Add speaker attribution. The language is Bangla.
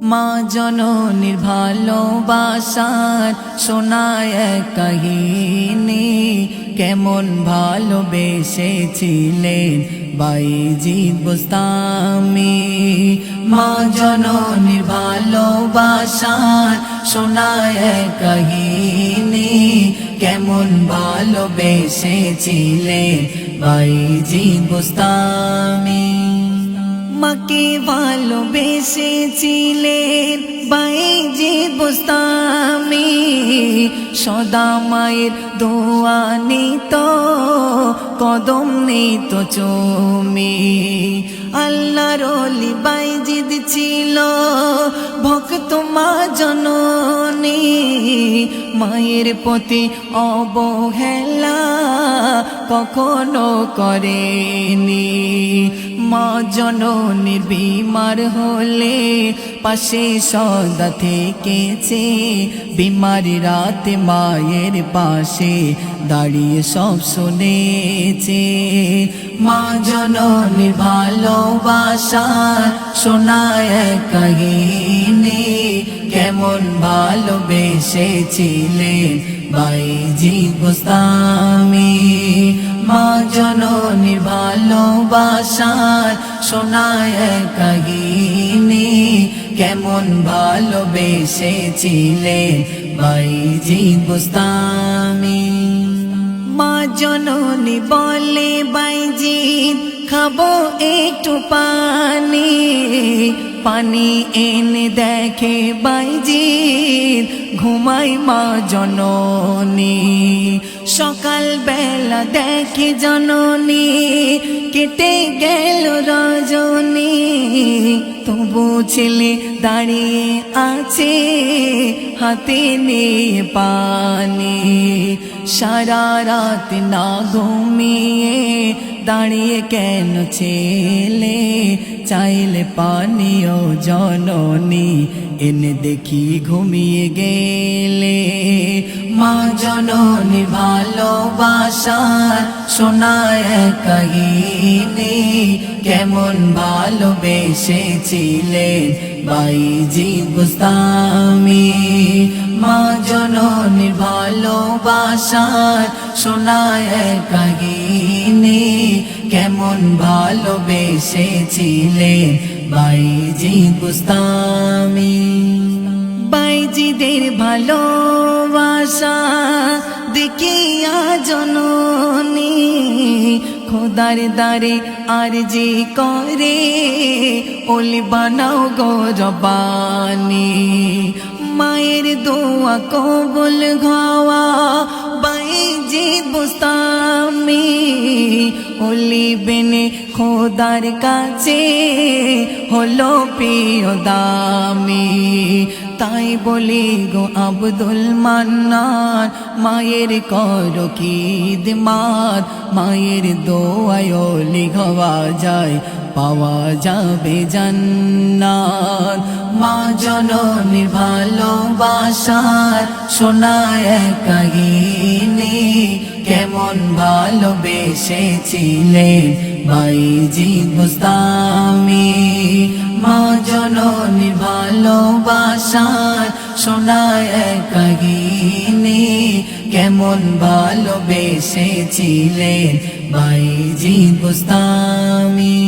Speaker 1: মা জননীর ভালোবাসার এক কাহিনী কেমন ভালোবেসেছিলেন বাইজি বুস্তামি। মা জননীর ভালোবাসার এক কাহিনী কেমন ভালোবেসেছিলেন বাইজি বুস্তামি। মাকে ভালোবেসেছিলেন। বাইজি বুস্তামি সদা মায়ের দোয়া নিত, কদম নিত চুমি। আল্লাহর অলি বাইজিদ ছিল, ভক্ত মা জননী। মায়ের প্রতি অবহেলা কখনো করেনি। মা জননীর বিমার হলে পাশে সদা থেকেছে। বিমারি রাতে মায়ের পাশে দাঁড়িয়ে সব শুনেছে। মা জননীর ভালোবাসা শোনায় কাহিনী কেমন ভালোবেসেছিলেন? বাইজি গোস্তামি। ভালোবাসার শোনায় কাহিনী। কেমন ভালোবেসেছিলেন বাইজি বুস্তামি। মা জননী বলে বাইজি খাব একটু পানি। পানি এনে দেখে বাইজি ঘুমাই মা জননী। সকাল বেলা দেখে জননী কেটে গেল রজনী। তবু ছেলে দাঁড়িয়ে আছে হাতে নিয়ে পানি। সারা রাত না ঘুমিয়ে দাঁড়িয়ে কেন ছেলে? চাইলে পানীয় জননী এনে দেখি ঘুমিয়ে গেলে। মা জননী ভালোবাসার শোনায় কাহিনী কেমন ভালোবেসেছিলেন বাইজি গুস্তামি মা জননীর ভালোবাসার শোনায় কাহিনী কেমন ভালোবেসেছিলেন বাইজি গুস্তামি বাইজিদের ভালোবাসা দেখিয়া জননী খোদার দারে আর যে করে, ওলি বানাও গো রবানি মায়ের দোয়া কবুল ঘাওয়া বাইজি বুস্তামি ওলি বেনে খোদার কাছে হলো প্রিয় দামি। তাই বলি গো আব্দুল মান্নান, মায়ের কর কিদ মার, মায়ের দোয়ায়লি ঘওয়া যায়, পাওয়া যাবে জান্নাত। মা জননীর ভালোবাসার শোনায় এক কাহিনী কেমন ভালোবেসেছিলেন বাইজি গুস্তামি মা জননী ভালোবাসার শোনায় এক কাহিনী কেমন ভালোবেসেছিলেন বাইজি গুস্তামি